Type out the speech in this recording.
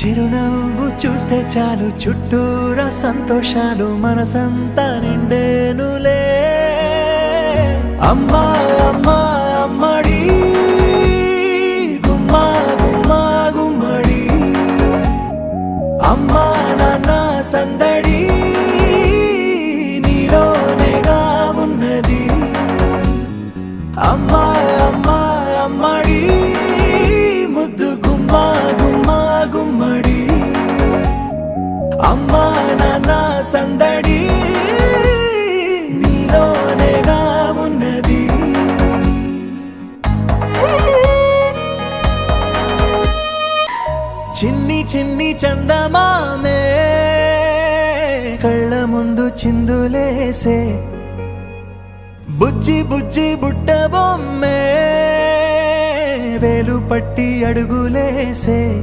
చిరునవ్వు చూస్తే చాలు. చుట్టూరా సంతోషాలు మనసంతా నిండేనులే అమ్మా అమ్మా అమ్మడి. గుమ్మా గుమ్మా గుమ్మడి. అమ్మా నాన్న సందడి. అమ్మా నాన్న సందడి నీలోనేగా ఉన్నది. చిన్ని చిన్ని చందమామే కళ్ళ ముందు చిందులేసే. బుజ్జి బుజ్జి బుట్ట బొమ్మే వేలు పట్టి అడుగులేసే.